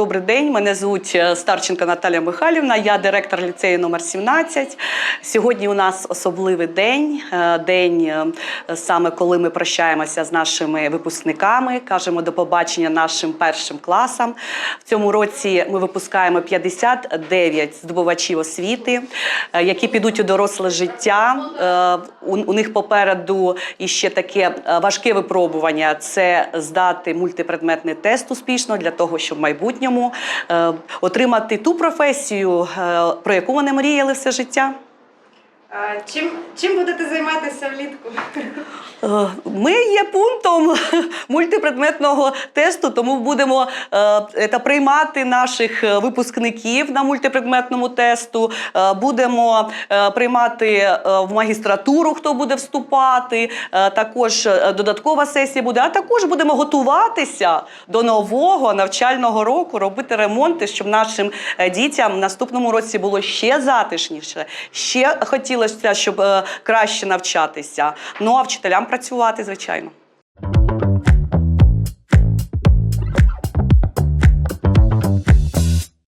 Добрий день, мене звуть е, Старченко Наталія Михайлівна, я директор ліцею номер 17. Сьогодні у нас особливий день, е, день е, саме коли ми прощаємося з нашими випускниками, кажемо до побачення нашим першим класам. В цьому році ми випускаємо 59 здобувачів освіти, які підуть у доросле життя. У, них попереду іще таке важке випробування це здати мультипредметний тест успішно для того, щоб в майбутньому е, отримати ту професію, е, про яку вони мріяли все життя. Чим, чим будете займатися влітку? Е, Ми є пунктом мультипредметного тесту, тому будемо е, та приймати наших е, випускників на мультипредметному тесту. е, Будемо е, приймати е, в магістратуру, хто буде вступати. е, Також е, додаткова сесія буде. А також будемо готуватися до нового навчального року, робити ремонти, щоб нашим е, дітям в наступному році було ще затишніше, ще хотілося, щоб е, краще навчатися. Ну а вчителям працювати, звичайно.